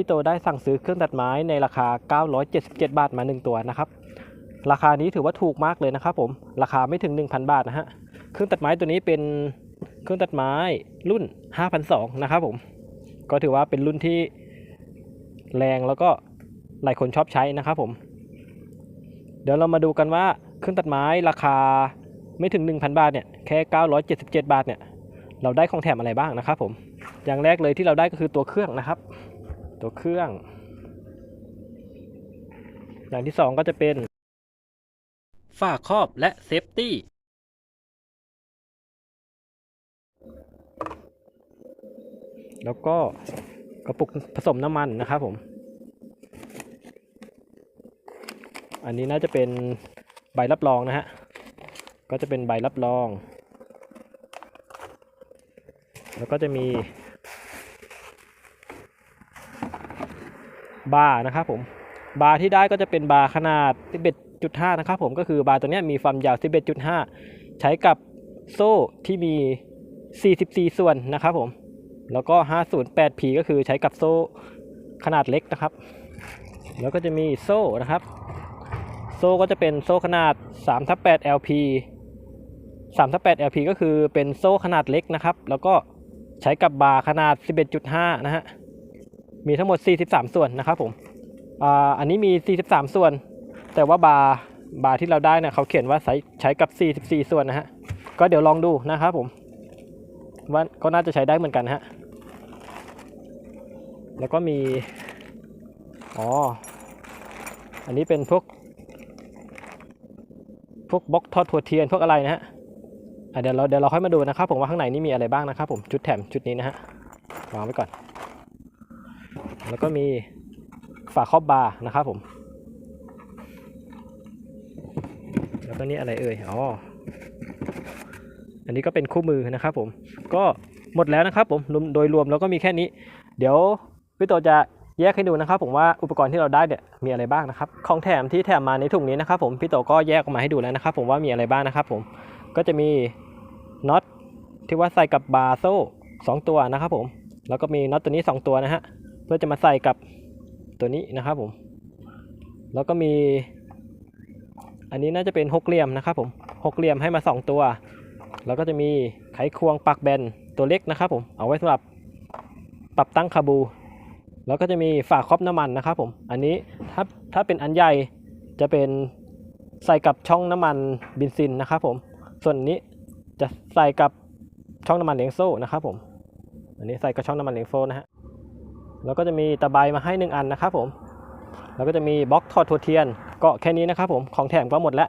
พี่โตได้สั่งซื้อเครื่องตัดไม้ในราคา 977 บาทมา 1 ตัวนะครับ ราคานี้ถือว่าถูกมากเลยนะครับผม ราคาไม่ถึง 1,000 บาทนะฮะ เครื่องตัดไม้ตัวนี้เป็นเครื่องตัดไม้รุ่น 5,200นะครับผม ก็ถือว่าเป็นรุ่นที่แรงแล้วก็หลายคนชอบใช้นะครับผม เดี๋ยวเรามาดูกันว่าเครื่องตัดไม้ราคาไม่ถึง 1,000 บาทเนี่ยแค่ 977 บาทเนี่ยเราได้ของแถมอะไรบ้างนะครับผม อย่างแรกเลยที่เราได้ก็คือตัวเครื่องนะครับ ตัวเครื่อง อย่างที่สองก็จะเป็นฝาครอบและเซฟตี้แล้วก็กระปุกผสมน้ำมันนะครับผม อันนี้น่าจะเป็นใบรับรองนะฮะ ก็จะเป็นใบรับรอง แล้วก็จะมี บาร์นะครับผมบาร์ที่ได้ก็จะเป็นบาร์ขนาด 11.5 นะครับผมก็คือบาร์ตัวนี้มีความยาว 11.5 ใช้กับโซ่ที่มี 44 ส่วนนะครับผมแล้วก็ 508P ก็คือใช้กับโซ่ขนาดเล็กนะครับ แล้วก็จะมีโซ่นะครับ โซ่ก็จะเป็นโซ่ขนาด3ทับ8 LP 3ทับ8 LP ก็คือเป็นโซ่ขนาดเล็กนะครับ แล้วก็ใช้กับบาร์ขนาด 11.5 นะฮะ มีทั้งหมด 43 ส่วนนะครับผมอ่าอันนี้มี 43 ส่วน แต่ว่าบาร์บาร์ที่เราได้เนี่ยเขาเขียนว่าใช้ใช้กับ 44 ส่วนนะฮะก็เดี๋ยวลองดูนะครับผมว่าก็น่าจะใช้ได้เหมือนกันนะฮะแล้วก็มี อ๋อ อันนี้เป็นพวก พวกบล็อกทอดถั่วเทียนพวกอะไรนะฮะอะเดี๋ยวเราเดี๋ยวเราค่อยมาดูนะครับผมว่าข้างในนี่มีอะไรบ้างนะครับผมชุดแถมชุดนี้นะฮะวางไว้ก่อน แล้วก็มีฝาครอบบาร์นะครับผม แล้วก็นี่อะไรเอ่ย อ๋อ อันนี้ก็เป็นคู่มือนะครับผม ก็หมดแล้วนะครับผม โดยรวมแล้วก็มีแค่นี้ เดี๋ยวพี่โตจะแยกให้ดูนะครับผมว่าอุปกรณ์ที่เราได้เนี่ยมีอะไรบ้างนะครับ ของแถมที่แถมมาในถุงนี้นะครับผมพี่โตก็แยกออกมาให้ดูแล้วนะครับ ผมว่ามีอะไรบ้างนะครับผมก็จะมีน็อตที่ว่าใส่กับบาร์โซ่สองตัวนะครับผม แล้วก็มีน็อตตัวนี้สองตัวนะฮะ เพื่อจะมาใส่กับตัวนี้นะครับผม แล้วก็มี อันนี้น่าจะเป็นหกเหลี่ยมนะครับผมหกเหลี่ยมให้มาสองตัว แล้วก็จะมีไขควงปักแบนตัวเล็กนะครับผมเอาไว้สำหรับปรับตั้งคาบู แล้วก็จะมีฝาครอบน้ำมันนะครับผมอันนี้ถ้าถ้าเป็นอันใหญ่จะเป็นใส่กับช่องน้ำมันเบนซินนะครับผมส่วนนนี้จะใส่กับช่องน้ำมันเลี้ยงโซ่นะครับผม อันนี้ใส่กับช่องน้ำมันเลี้ยงโซ่นะฮะ แล้วก็จะมีตะไบมาให้หนึ่งอันนะครับผม แล้วก็จะมีบล็อกถอดถั่วเทียน ก็แค่นี้นะครับผมของแถมก็หมดแล้ว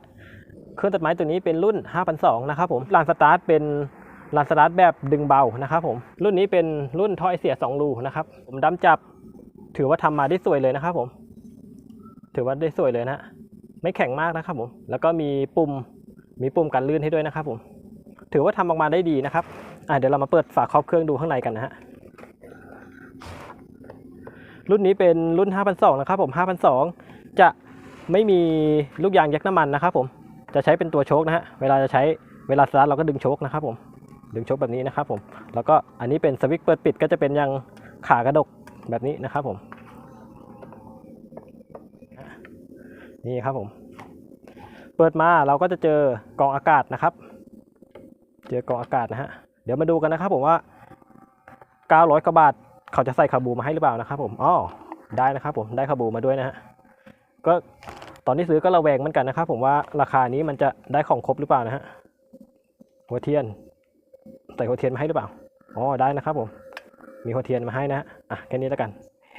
เครื่องตัดไม้ตัวนี้เป็นรุ่น 5,200นะครับผมลานสตาร์ทเป็นลานสตาร์ทแบบดึงเบานะครับผม รุ่นนี้เป็นรุ่นท่อไอเสีย 2 รูนะครับ ผมดำจับถือว่าทำมาได้สวยเลยนะครับผม ถือว่าได้สวยเลยนะ ไม่แข็งมากนะครับผม แล้วก็มีปุ่มมีปุ่มกันลื่นให้ด้วยนะครับผม ถือว่าทำออกมาได้ดีนะครับ อะเดี๋ยวเรามาเปิดฝาครอบเครื่องดูข้างในกันนะฮะ รุ่นนี้เป็นรุ่น 5,200นะครับผม5,200 จะไม่มีลูกยางยักน้ำมันนะครับผม จะใช้เป็นตัวโชคนะฮะ เวลาจะใช้เวลาสตาร์ทเราก็ดึงโชคนะครับผม ดึงโชคแบบนี้นะครับผม แล้วก็อันนี้เป็นสวิตช์เปิดปิดก็จะเป็นยังขากระดกแบบนี้นะครับผม นี่ครับผม เปิดมาเราก็จะเจอกองอากาศนะครับ เจอกองอากาศนะฮะ เดี๋ยวมาดูกันนะครับผมว่า 900กว่าบาท เขาจะใส่คาบูมาให้หรือเปล่านะครับผมอ๋อได้นะครับผมได้คาบูมาด้วยนะฮะก็ตอนที่ซื้อก็ระแวงเหมือนกันนะครับผมว่าราคานี้มันจะได้ของครบหรือเปล่านะฮะหัวเทียนใส่หัวเทียนมาให้หรือเปล่าอ๋อได้นะครับผม มีหัวเทียนมาให้นะฮะอะแค่นี้แล้วกัน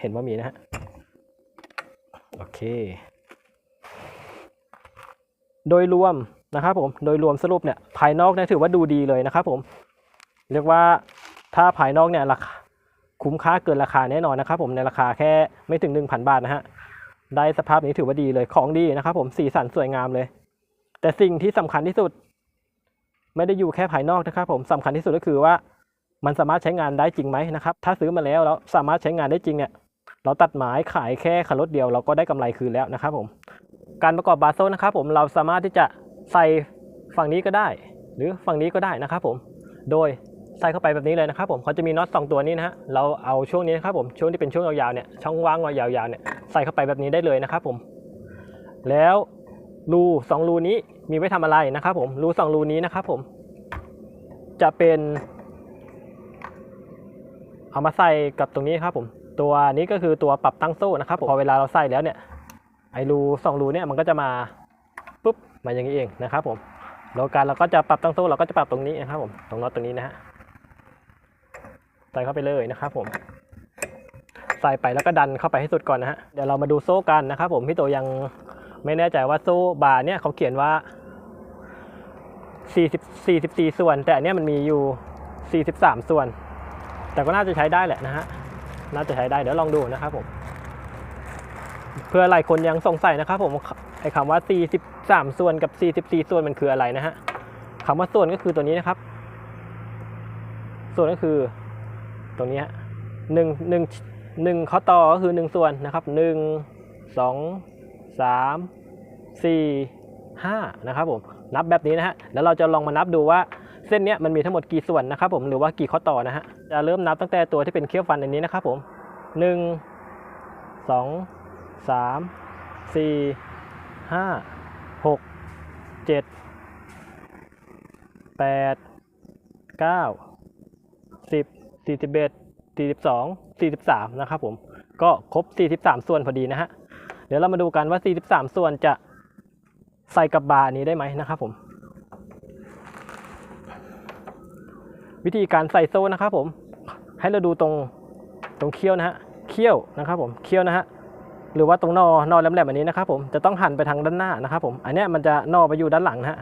เห็นว่ามีนะฮะโอเค โดยรวมนะครับผมโดยรวมสรุปเนี่ยภายนอกเนี่ยถือว่าดูดีเลยนะครับผม เรียกว่าถ้าภายนอกเนี่ยราคา คุ้มค่าเกินราคาแน่นอนนะครับผมในราคาแค่ไม่ถึง 1,000 บาทนะฮะได้สภาพนี้ถือว่าดีเลยของดีนะครับผมสีสันสวยงามเลย แต่สิ่งที่สำคัญที่สุด ไม่ได้อยู่แค่ภายนอกนะครับผมสำคัญที่สุดก็คือว่า มันสามารถใช้งานได้จริงไหมนะครับถ้าซื้อมาแล้วแล้วสามารถใช้งานได้จริงเนี่ยเราตัดไม้ขายแค่คันรถเดียวเราก็ได้กำไรคืนแล้วนะครับผมการประกอบบาโซนะครับผมเราสามารถที่จะใส่ฝั่งนี้ก็ได้ หรือฝั่งนี้ก็ได้นะครับผมโดย ใส่เข้าไปแบบนี้เลยนะครับผมเขาจะมีน็อตสองตัวนี้นะฮะเราเอาช่วงนี้นะครับผมช่วงที่เป็นช่วงยาวๆเนี่ยช่องว่างยาวๆเนี่ยใส่เข้าไปแบบนี้ได้เลยนะครับผมแล้วรูสองรูนี้มีไว้ทำอะไรนะครับผมรูสองรูนี้นะครับผมจะเป็น เอามาใส่กับตรงนี้ครับผมตัวนี้ก็คือตัวปรับตั้งโซ่นะครับผมพอเวลาเราใส่แล้วเนี่ยไอรูสองรูเนี่ยมันก็จะมาปุ๊บมาอย่างนี้เองนะครับผมแล้วการเราก็จะปรับตั้งโซ่เราก็จะปรับตรงนี้นะครับผมตรงน็อตตรงนี้นะฮะ ใส่เข้าไปเลยนะครับผมใส่ไปแล้วก็ดันเข้าไปให้สุดก่อนนะฮะเดี๋ยวเรามาดูโซ่กันนะครับผมพี่โตยังไม่แน่ใจว่าโซ่บาร์เนี่ยเขาเขียนว่า40 44 ส่วน แต่อันเนี้ยมันมีอยู่ 43 ส่วน แต่ก็น่าจะใช้ได้แหละนะฮะน่าจะใช้ได้เดี๋ยวลองดูนะครับผมเพื่อหลายคนยังสงสัยนะครับผมไอ้คำว่า 43 ส่วนกับ 44 ส่วนมันคืออะไรนะฮะคำว่าส่วนก็คือตัวนี้นะครับ ส่วนก็คือ ตรงนี้หนึ่งหนึ่งหนึ่งข้อต่อก็คือหนึ่งส่วนนะครับหนึ่งสองสามสี่ห้านะครับผมนับแบบนี้นะฮะแล้วเราจะลองมานับดูว่าเส้นเนี้ยมันมีทั้งหมดกี่ส่วนนะครับผมหรือว่ากี่ข้อต่อนะฮะจะเริ่มนับตั้งแต่ตัวที่เป็นเขี้ยวฟันอันนี้นะครับผมหนึ่งสองสามสี่ห้าหกเจ็ดแปดเก้าสิบ สี่สิบเอ็ดสี่สิบสองสี่สิบสามนะครับผมก็ครบ 43 ส่วนพอดีนะฮะเดี๋ยวเรามาดูกันว่า 43 ส่วนจะใส่กับบาร์นี้ได้ไหมนะครับผม วิธีการใส่โซ่นะครับผมให้เราดูตรงตรงเคี้ยวนะฮะเคี้ยวนะครับผมเคี้ยวนะฮะหรือว่าตรงนอนอแหลมๆแบบนี้นะครับผมจะต้องหันไปทางด้านหน้านะครับผมอันนี้มันจะนอไปอยู่ด้านหลังนะฮะ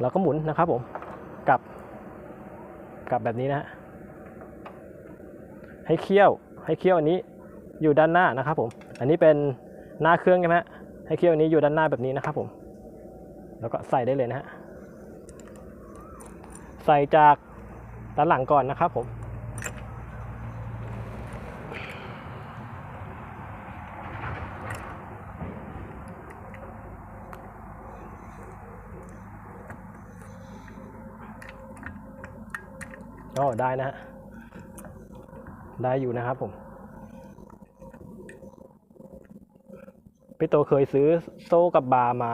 เราก็หมุนนะครับผมกลับกลับแบบนี้นะฮะ ให้เคี้ยวให้เคี้ยวอันนี้อยู่ด้านหน้านะครับผม อันนี้เป็นหน้าเครื่องใช่ไหมให้เคี้ยวอันนี้อยู่ด้านหน้าแบบนี้นะครับผม แล้วก็ใส่ได้เลยนะฮะ ใส่จากด้านหลังก่อนนะครับผมก็ได้นะฮะ ได้อยู่นะครับผมพี่โตเคยซื้อโซ่กับบาร์มา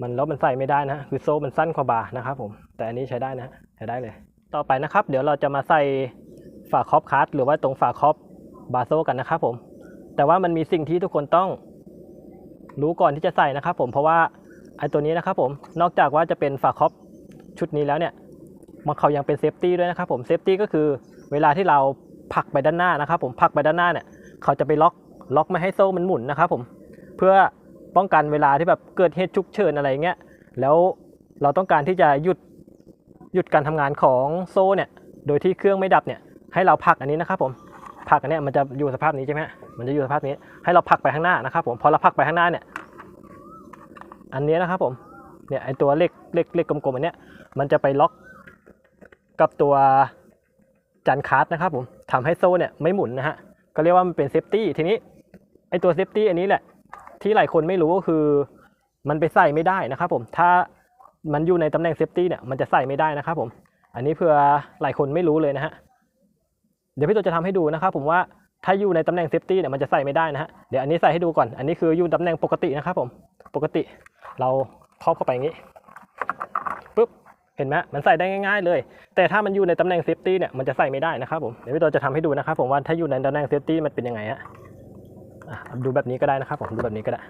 มันแล้วมันใส่ไม่ได้นะ คือโซ่มันสั้นกว่าบาร์นะครับผม แต่อันนี้ใช้ได้นะ ใช้ได้เลย ต่อไปนะครับ เดี๋ยวเราจะมาใส่ฝาครอบคัสหรือว่าตรงฝาครอบบาโซ่กันนะครับผม แต่ว่ามันมีสิ่งที่ทุกคนต้องรู้ก่อนที่จะใส่นะครับผม เพราะว่าไอ้ตัวนี้นะครับผม นอกจากว่าจะเป็นฝาครอบชุดนี้แล้วเนี่ย มันเขายังเป็นเซฟตี้ด้วยนะครับผม เซฟตี้ก็คือเวลาที่เรา ผลักไปด้านหน้านะครับ ผมผลักไปด้านหน้าเนี่ยเขาจะไปล็อกล็อกไม่ให้โซ่มันหมุนนะครับ ผมเพื่อป้องกันเวลาที่แบบเกิดเหตุฉุกเฉินอะไรเงี้ยแล้วเราต้องการที่จะหยุดหยุดการทำงานของโซ่เนี่ยโดยที่เครื่องไม่ดับเนี่ยให้เราผลักอันนี้นะครับ ผมผลักอันนี้มันจะอยู่สภาพนี้ใช่ไหมมันจะอยู่สภาพนี้ให้เราผลักไปข้างหน้านะครับผมพอเราผลักไปข้างหน้าเนี่ยอันนี้นะครับผมเนี่ยไอตัวเลขเลขเลขกลมๆอันเนี้ยมันจะไปล็อกกับตัวจันคัสนะครับผม ทำให้โซ่เนี่ยไม่หมุนนะฮะก็เรียกว่ามันเป็นเซฟตี้ทีนี้ไอตัวเซฟตี้อันนี้แหละ ที่หลายคนไม่รู้ก็คือมันไปใส่ไม่ได้นะครับผมถ้ามันอยู่ในตำแหน่งเซฟตี้เนี่ยมันจะใส่ไม่ได้นะครับผม อันนี้เพื่อหลายคนไม่รู้เลยนะฮะเดี๋ยวพี่ตัวจะทำให้ดูนะครับผมว่าถ้าอยู่ในตำแหน่งเซฟตี้เนี่ยมันจะใส่ไม่ได้นะฮะเดี๋ยวอันนี้ใส่ให้ดูก่อน อันนี้คืออยู่ตำแหน่งปกตินะครับผมปกติเราครอบเข้าไปอย่างนี้ เห็นไหมมันใส่ได้ง่ายๆเลย แต่ถ้ามันอยู่ในตำแหน่งเซฟตี้เนี่ยมันจะใส่ไม่ได้นะครับผมเดี๋ยวพี่ตัวจะทำให้ดูนะครับผมว่าถ้าอยู่ในตำแหน่งเซฟตี้มันเป็นยังไงฮะอะดูแบบนี้ก็ได้นะครับผมดูแบบนี้ก็ได้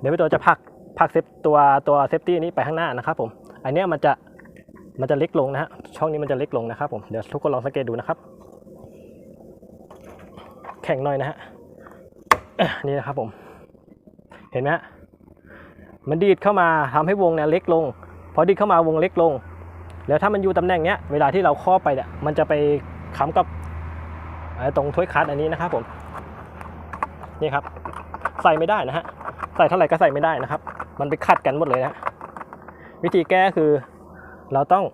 เดี๋ยวพี่ตัวจะพักพักเซฟตัวตัวเซฟตี้นี้ไปข้างหน้านะครับผมอันนี้มันจะมันจะเล็กลงนะฮะช่องนี้มันจะเล็กลงนะครับผมเดี๋ยวทุกคนลองสังเกตดูนะครับ แข็งหน่อยนะฮะนี่นะครับผม เห็นไหมฮะมันดีดเข้ามาทำให้วงเนี่ยเล็กลง พอดีดเข้ามาวงเล็กลง แล้วถ้ามันอยู่ตำแหน่งเนี้ยเวลาที่เราครอบไปเนี่ยมันจะไปค้ำกับตรงถ้วยคัสอันนี้นะครับผมนี่ครับ ใส่ไม่ได้นะฮะใส่เท่าไหร่ก็ใส่ไม่ได้นะครับ มันไปขัดกันหมดเลยนะวิธีแก้คือเราต้อง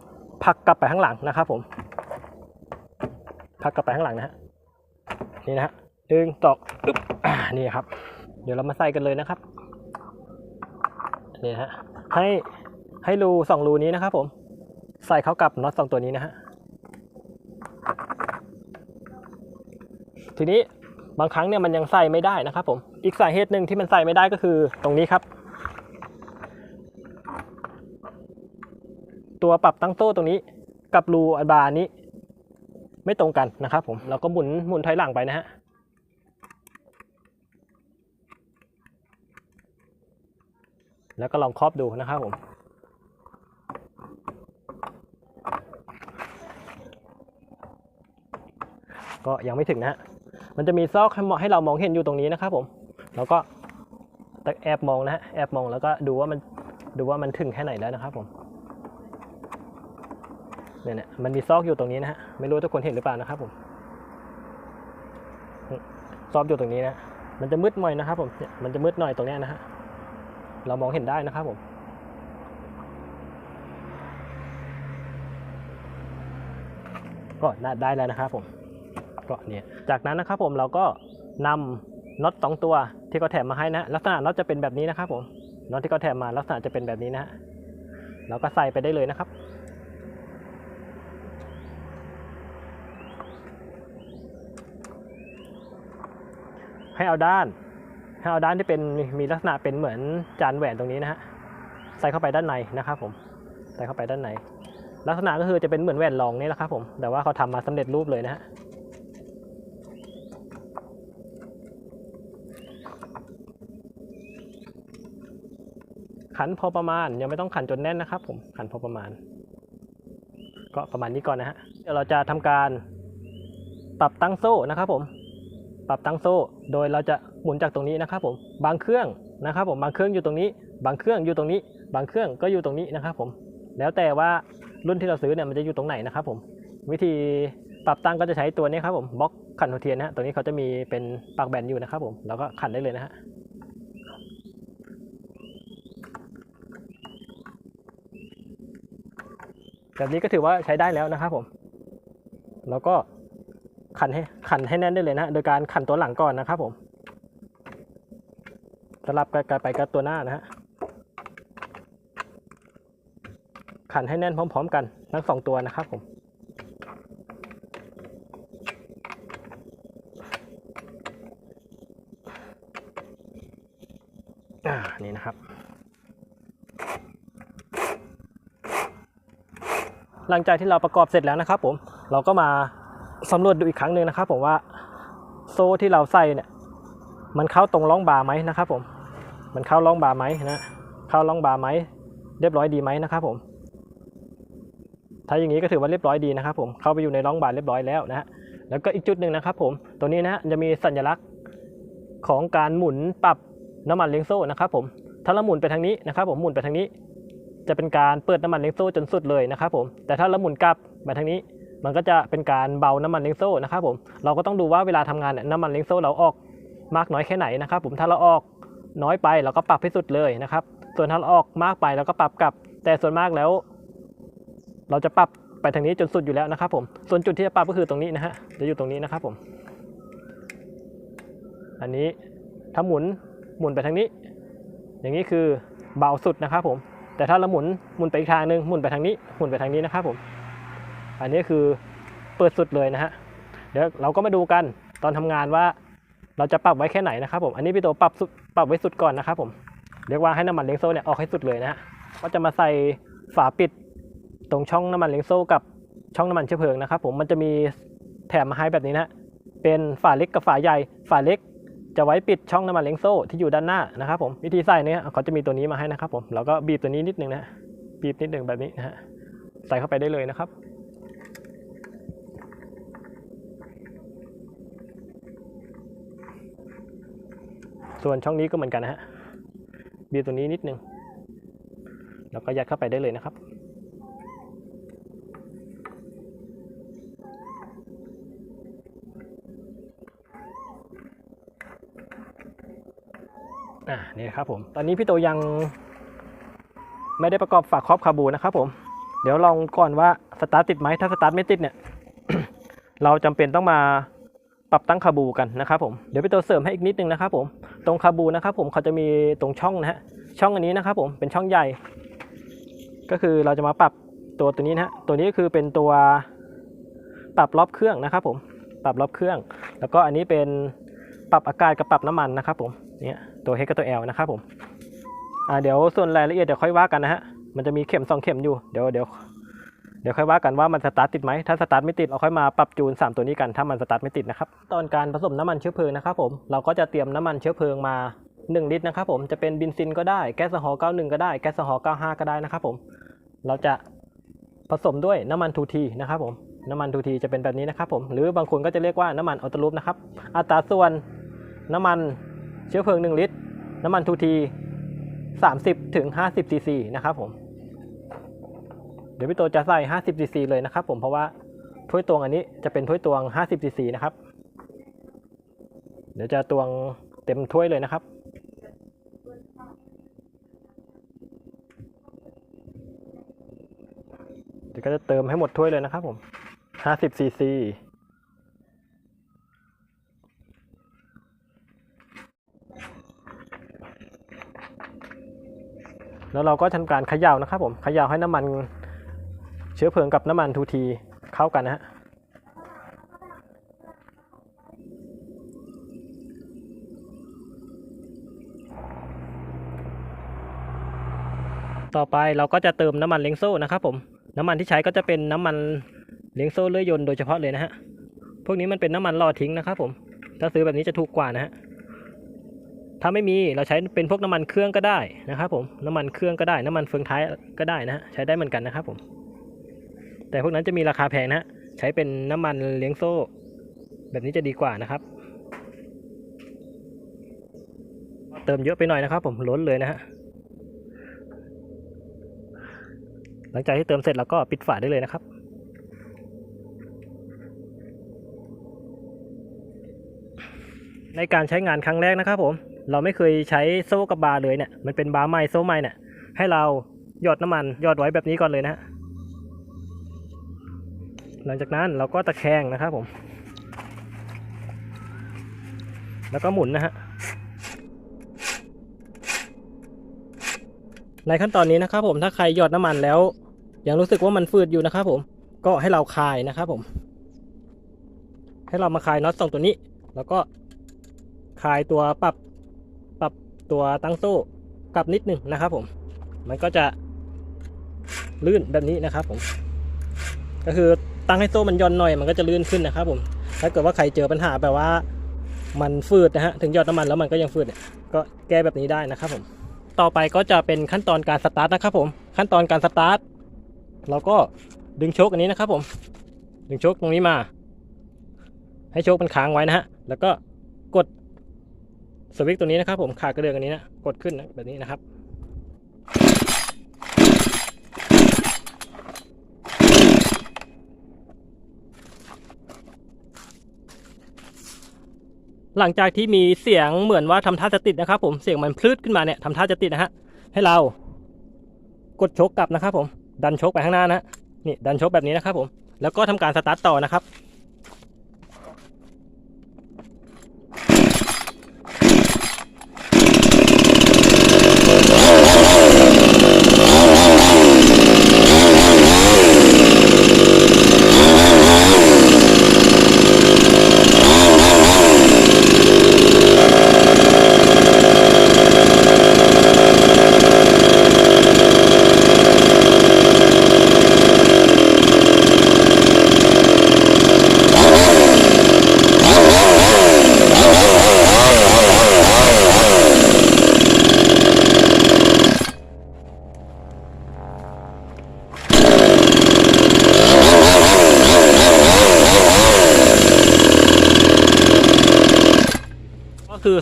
ผลักกลับไปข้างหลังนะครับผมผลักกลับไปข้างหลังนะฮะนี่นะฮะหนึ่งสองอึ๊บนี่ครับ เดี๋ยวเรามาใส่กันเลยนะครับนี่ฮะให้ ให้รูสองรูนี้นะครับผมใส่เข้ากับน็อตสองตัวนี้นะฮะทีนี้บางครั้งเนี่ยมันยังใส่ไม่ได้นะครับผมอีกสาเหตุหนึ่งที่มันใส่ไม่ได้ก็คือตรงนี้ครับ ตัวปรับตั้งโต้ตรงนี้กับรูอบานนี้ ไม่ตรงกันนะครับผมเราก็หมุนหมุนถอยหลังไปนะฮะแล้วก็ลองครอบดูนะครับผม ก็ยังไม่ถึงนะฮะมันจะมีซอกให้มอให้เรามองเห็นอยู่ตรงนี้นะครับผมแล้วก็แอบมองนะฮะแอบมองแล้วก็ดูว่ามันดูว่ามันถึงแค่ไหนแล้วนะครับผมเนี่ยเนี่ยมันมีซอกอยู่ตรงนี้นะฮะไม่รู้ทุกคนเห็นหรือเปล่านะครับผมซอกอยู่ตรงนี้นะมันจะมืดหน่อยนะครับผมเนี่ยมันจะมืดหน่อยตรงเนี้ยนะฮะเรามองเห็นได้นะครับผมก็ได้แล้วนะครับผม ก็เนี่ยจากนั้นนะครับผมเราก็นำน็อตสองตัวที่เขาแถมมาให้นะลักษณะน็อตจะเป็นแบบนี้นะครับผมน็อตที่เขาแถมมาลักษณะจะเป็นแบบนี้นะฮะเราก็ใส่ไปได้เลยนะครับ ให้เอาด้านให้เอาด้านที่เป็นมีลักษณะเป็นเหมือนจานแหวนตรงนี้นะฮะใส่เข้าไปด้านในนะครับผมใส่เข้าไปด้านในลักษณะก็คือจะเป็นเหมือนแหวนรองนี่แหละครับผมแต่ว่าเขาทำมาสำเร็จรูปเลยนะฮะ ขันพอประมาณ ยังไม่ต้องขันจนแน่นนะครับ ผมขันพอประมาณ ก็ประมาณนี้ก่อนนะฮะเดี๋ยวเราจะทำการปรับตั้งโซ่นะครับ ผม ปรับตั้งโซ่ โดยเราจะหมุนจากตรงนี้นะครับ ผมบางเครื่องนะครับ ผมบางเครื่องอยู่ตรงนี้ บางเครื่องอยู่ตรงนี้ บางเครื่องก็อยู่ตรงนี้นะครับ ผม แล้วแต่ว่ารุ่นที่เราซื้อเนี่ยมันจะอยู่ตรงไหนนะครับ ผม วิธีปรับตั้งก็จะใช้ตัวนี้ครับผมบล็อกขันหัวเทียนนะฮะตัวนี้เขาจะมีเป็นปากแบนอยู่นะครับ ผมเราก็ขันได้เลยนะฮะ แบบนี้ก็ถือว่าใช้ได้แล้วนะครับผม แล้วก็ขันให้ขันให้แน่นได้เลยนะ โดยการขันตัวหลังก่อนนะครับผมสลับกันไปกับตัวหน้านะฮะขันให้แน่นพร้อม ๆ กันทั้งสองตัวนะครับผม อ่า นี่นะครับ หลังจากที่เราประกอบเสร็จแล้วนะครับผมเราก็มาสำรวจดูอีกครั้งหนึ่งนะครับผมว่าโซ่ที่เราใส่เนี่ยมันเข้าตรงร่องบาไหมนะครับผมมันเข้าร่องบาไหมนะเข้าร่องบาไหมเรียบร้อยดีไหมนะครับผมถ้าอย่างนี้ก็ถือว่าเรียบร้อยดีนะครับผมเข้าไปอยู่ในร่องบาเรียบร้อยแล้วนะฮะแล้วก็อีกจุดหนึ่งนะครับผมตัวนี้นะฮะจะมีสัญลักษณ์ของการหมุนปรับน้ำมันเลี้ยงโซ่นะครับผมถ้าเราหมุนไปทางนี้นะครับผมหมุนไปทางนี้ จะเป็นการเปิดน้ำมันเลี้ยงโซ่จนสุดเลยนะครับผมแต่ถ้าเราหมุนกลับมาทางนี้มันก็จะเป็นการเบาน้ำมันเลี้ยงโซ่นะครับผมเราก็ต้องดูว่าเวลาทำงานเนี่ยน้ำมันเลี้ยงโซ่เราออกมากน้อยแค่ไหนนะครับผมถ้าเราออกน้อยไปเราก็ปรับให้สุดเลยนะครับส่วนถ้าเราออกมากไปเราก็ปรับกลับ แต่ส่วนมากแล้ว เราจะปรับไปทางนี้จนสุดอยู่แล้วนะครับผมส่วนจุดที่จะปรับก็คือตรงนี้นะฮะจะอยู่ตรงนี้นะครับผม อันนี้ถ้าหมุนหมุนไปทางนี้ อย่างนี้คือเบาสุดนะครับผม แต่ถ้าเราหมุนหมุนไปอีกทางหนึ่งหมุนไปทางนี้หมุนไปทางนี้นะครับผมอันนี้คือเปิดสุดเลยนะฮะเดี๋ยวเราก็มาดูกันตอนทำงานว่า เราจะปรับไว้แค่ไหนนะครับผมอันนี้พี่โตปรับสุดปรับไว้สุดก่อนนะครับผมเรียกว่าให้น้ำมันเลี้ยงโซ่เนี่ยออกให้สุดเลยนะฮะก็จะมาใส่ฝาปิดตรงช่องน้ำมันเลี้ยงโซ่กับช่องน้ำมันเชื้อเพลิงนะครับผมมันจะมีแถมมาให้แบบนี้นะเป็นฝาเล็กกับฝาใหญ่ฝาเล็ก จะไว้ปิดช่องน้ำมันเล้งโซ่ที่อยู่ด้านหน้านะครับผมวิธีใส่เนี่ยเขาจะมีตัวนี้มาให้นะครับผมเราก็บีบตัวนี้นิดนึงนะบีบนิดนึงแบบนี้นะฮะใส่เข้าไปได้เลยนะครับ ส่วนช่องนี้ก็เหมือนกันนะฮะบีบตัวนี้นิดนึงแล้วก็ยัดเข้าไปได้เลยนะครับ อ่านี่ครับผม ตอนนี้พี่โตยังไม่ได้ประกอบฝาครอบคาบูนะครับผม เดี๋ยวลองก่อนว่าสตาร์ทติดไหมถ้าสตาร์ทไม่ติดเนี่ยเราจำเป็นต้องมาปรับตั้งคาบูกันนะครับผม เดี๋ยวพี่โตเสริมให้อีกนิดนึงนะครับผม ตรงคาบูนะครับผมเขาจะมีตรงช่องนะฮะ ช่องอันนี้นะครับผมเป็นช่องใหญ่ ก็คือเราจะมาปรับตัวตัวนี้นะฮะ ตัวนี้ก็คือเป็นตัวปรับรอบเครื่องนะครับผม ปรับรอบเครื่อง แล้วก็อันนี้เป็นปรับอากาศกับปรับน้ำมันนะครับผม เนี่ย ตัว H กับตัว L นะครับผมอ่าเดี๋ยวส่วนรายละเอียดเดี๋ยวค่อยว่ากันนะฮะมันจะมีเข็มสองเข็มอยู่เดี๋ยวเดี๋ยวเดี๋ยวค่อยว่ากันว่ามันสตาร์ทติดไหม ถ้าสตาร์ทไม่ติดเราค่อยมาปรับจูน 3 ตัวนี้กัน ถ้ามันสตาร์ทไม่ติดนะครับ ตอนการผสมน้ำมันเชื้อเพลิงนะครับผม เราก็จะเตรียมน้ำมันเชื้อเพลิงมา 1 ลิตรนะครับผม จะเป็นบินซินก็ได้ แก๊สฮอล์91 ก็ได้ แก๊สฮอล์95 ก็ได้นะครับผม เราจะผสมด้วยน้ำมันทูทีนะครับผม น้ำมันทูทีจะเป็นแบบนี้นะครับผม หรือบางคนก็จะเรียกว่าน้ำมันออโตลูปนะครับ อัตราส่วนน้ำมัน เชื้อเพลิง 1 ลิตร น้ำมันทูที30ถึง50ซีซีนะครับผม เดี๋ยวพี่โตจะใส่50ซีซีเลยนะครับผมเพราะว่าถ้วยตวงอันนี้จะเป็นถ้วยตวง50ซีซีนะครับ เดี๋ยวจะตวงเต็มถ้วยเลยนะครับเดี๋ยวก็จะเติมให้หมดถ้วยเลยนะครับผม50ซีซี แล้วเราก็ทำการเขย่านะครับผมเขย่าให้น้ำมันเชื้อเพลิงกับน้ำมันทูทีเข้ากันนะฮะต่อไปเราก็จะเติมน้ำมันเล้งโซ่นะครับผมน้ำมันที่ใช้ก็จะเป็นน้ำมันเลี้ยงโซ่เลื่อยยนต์โดยเฉพาะเลยนะฮะพวกนี้มันเป็นน้ำมันหล่อทิ้งนะครับผมถ้าซื้อแบบนี้จะถูกกว่านะฮะ ถ้าไม่มีเราใช้เป็นพวกน้ำมันเครื่องก็ได้นะครับผมน้ำมันเครื่องก็ได้น้ำมันเฟืองท้ายก็ได้นะฮะใช้ได้เหมือนกันนะครับผมแต่พวกนั้นจะมีราคาแพงนะฮะใช้เป็นน้ำมันเลี้ยงโซ่ แบบนี้จะดีกว่านะครับ เติมเยอะไปหน่อยนะครับ ผมล้นเลยนะฮะหลังจากที่เติมเสร็จเราก็ปิดฝาได้เลยนะครับในการใช้งานครั้งแรกนะครับผม เราไม่เคยใช้โซ่กับบาเลยเนี่ยมันเป็นบาร์ใหม่โซ่ใหม่เนี่ยให้เราหยอดน้ำมันหยอดไว้แบบนี้ก่อนเลยนะฮะหลังจากนั้นเราก็ตะแคงนะครับผม แล้วก็หมุนนะฮะในขั้นตอนนี้นะครับผมถ้าใครหยอดน้ำมันแล้ว ยังรู้สึกว่ามันฝืดอยู่นะครับผมก็ให้เราคลายนะครับผม ให้เรามาคลายน็อตสองตัวนี้ แล้วก็คลายตัวปรับ ตัวตั้งโซ่กลับนิดนึงนะครับผม มันก็จะลื่นแบบนี้นะครับผม ก็คือตั้งให้โซ่มันย่อนหน่อยมันก็จะลื่นขึ้นนะครับผม ถ้าเกิดว่าใครเจอปัญหาแบบว่ามันฝืดนะฮะ ถึงยอดน้ำมันแล้วมันก็ยังฝืดเนี่ย ก็แก้แบบนี้ได้นะครับผม ต่อไปก็จะเป็นขั้นตอนการสตาร์ทนะครับผม ขั้นตอนการสตาร์ทเราก็ดึงโชคอันนี้นะครับผม ดึงโชคตรงนี้มา ให้โชคมันค้างไว้นะฮะ แล้วก็กด สวิตตัวนี้นะครับผมขากระเดื่องอันนี้นะกดขึ้นนะแบบนี้นะครับ หลังจากที่มีเสียงเหมือนว่าทำท่าจะติดนะครับ ผมเสียงมันพลืดขึ้นมาเนี่ยทำท่าจะติดนะฮะให้เรากดชกกลับนะครับ ผมดันชกไปข้างหน้านะนี่ดันชกแบบนี้นะครับ ผมแล้วก็ทำการสตาร์ทต่อนะครับ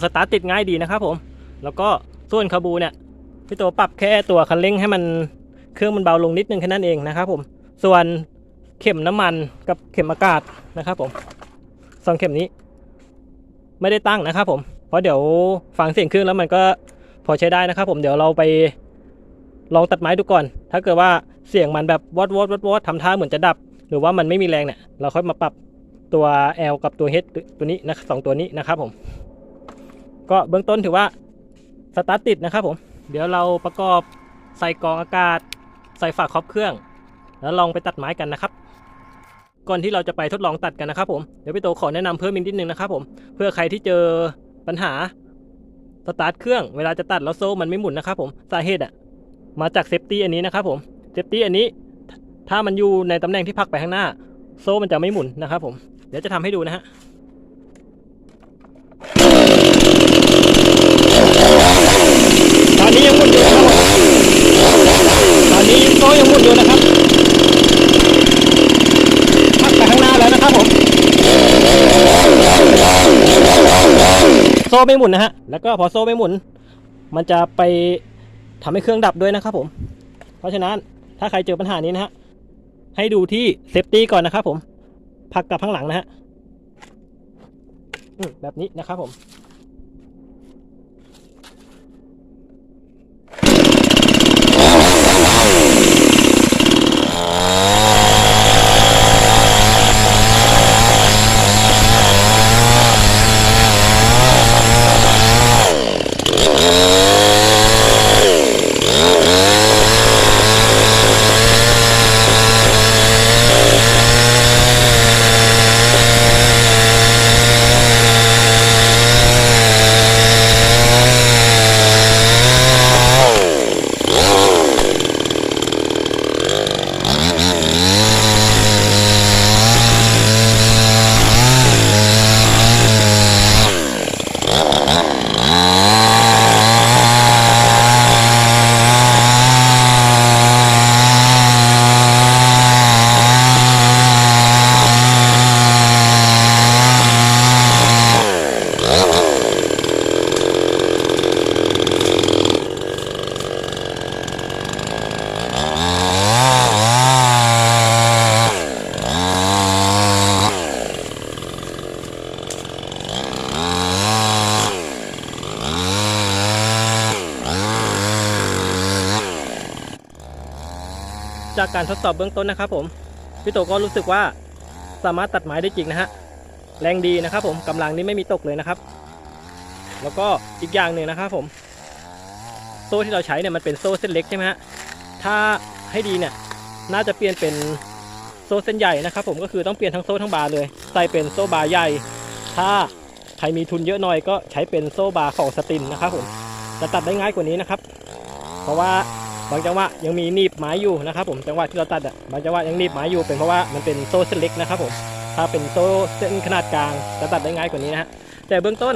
สตาร์ทติดง่ายดีนะครับผม แล้วก็ส่วนคาบูเนี่ยพี่โตปรับแค่ตัวคันเร่งให้มันเครื่องมันเบาลงนิดนึงแค่นั้นเองนะครับผม ส่วนเข็มน้ำมันกับเข็มอากาศนะครับผมสองเข็มนี้ ไม่ได้ตั้งนะครับผม เพราะเดี๋ยวฟังเสียงเครื่องแล้วมันก็พอใช้ได้นะครับผมเดี๋ยวเราไปลองตัดไม้ดูก่อน ถ้าเกิดว่าเสียงมันแบบวอดวอดวอดวอดทำท่าเหมือนจะดับ หรือว่ามันไม่มีแรงเนี่ย เราค่อยมาปรับตัว L กับตัว H ตัวนี้นะสองตัวนี้นะครับผม ก็เบื้องต้นถือว่าสตาร์ทติดนะครับผมเดี๋ยวเราประกอบใส่กองอากาศ ใส่ฝาครอบเครื่อง แล้วลองไปตัดไม้กันนะครับ ก่อนที่เราจะไปทดลองตัดกันนะครับผมเดี๋ยวพี่โตขอแนะนำเพิ่มอีกนิดนึงนะครับผมเพื่อใครที่เจอปัญหาสตาร์ทเครื่องเวลาจะตัดแล้วโซ่มันไม่หมุนนะครับผมสาเหตุอะมาจากเซฟตี้อันนี้นะครับผมเซฟตี้อันนี้ถ้ามันอยู่ในตำแหน่งที่พักไปข้างหน้า โซ่มันจะไม่หมุนนะครับผมเดี๋ยวจะทำให้ดูนะฮะตอนนี้ยังหมุนอยู่นะครับผมตอนนี้โซ่ยังหมุนอยู่นะครับพักไปข้างหน้าแล้วนะครับผมโซ่ ไม่หมุนนะฮะ แล้วก็พอโซ่ไม่หมุน มันจะไปทำให้เครื่องดับด้วยนะครับผม เพราะฉะนั้นถ้าใครเจอปัญหานี้นะฮะ ให้ดูที่เซฟตี้ก่อนนะครับผมผลักกลับข้างหลังนะฮะแบบนี้นะครับผม การทดสอบเบื้องต้นนะครับผมพี่โตก็รู้สึกว่าสามารถตัดไม้ได้จริงนะฮะแรงดีนะครับผมกำลังนี่ไม่มีตกเลยนะครับ แล้วก็อีกอย่างหนึ่งนะครับผม โซ่ที่เราใช้เนี่ยมันเป็นโซ่เส้นเล็กใช่ไหมฮะถ้าให้ดีเนี่ยน่าจะเปลี่ยนเป็นโซ่เส้นใหญ่นะครับ ผมก็คือต้องเปลี่ยนทั้งโซ่ทั้งบาร์เลยใส่เป็นโซ่บาร์ใหญ่ ถ้าใครมีทุนเยอะหน่อยก็ใช้เป็นโซ่บาร์ของสตินนะครับผมจะตัดได้ง่ายกว่านี้นะครับ เพราะว่า บางจังหวะยังมีหนีบไม้อยู่นะครับผมจังหวะที่เราตัดอะบางจังหวะยังหนีบไม้อยู่เป็นเพราะว่ามันเป็นโซ่เส้นเล็กนะครับผมถ้าเป็นโซ่เส้นขนาดกลางจะตัดได้ง่ายกว่านี้นะฮะแต่เบื้องต้น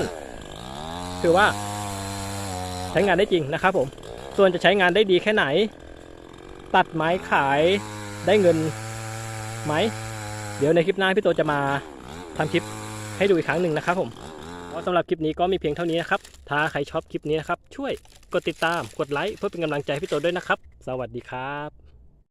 ถือว่า ใช้งานได้จริงนะครับผมส่วนจะใช้งานได้ดีแค่ไหน ตัดไม้ขายได้เงินไหม เดี๋ยวในคลิปหน้าพี่โตจะมาทำคลิปให้ดูอีกครั้งหนึ่งนะครับผม สำหรับคลิปนี้ก็มีเพียงเท่านี้นะครับ ถ้าใครชอบคลิปนี้นะครับ ช่วยกดติดตาม กดไลค์เพื่อเป็นกำลังใจให้พี่โตด้วยนะครับ สวัสดีครับ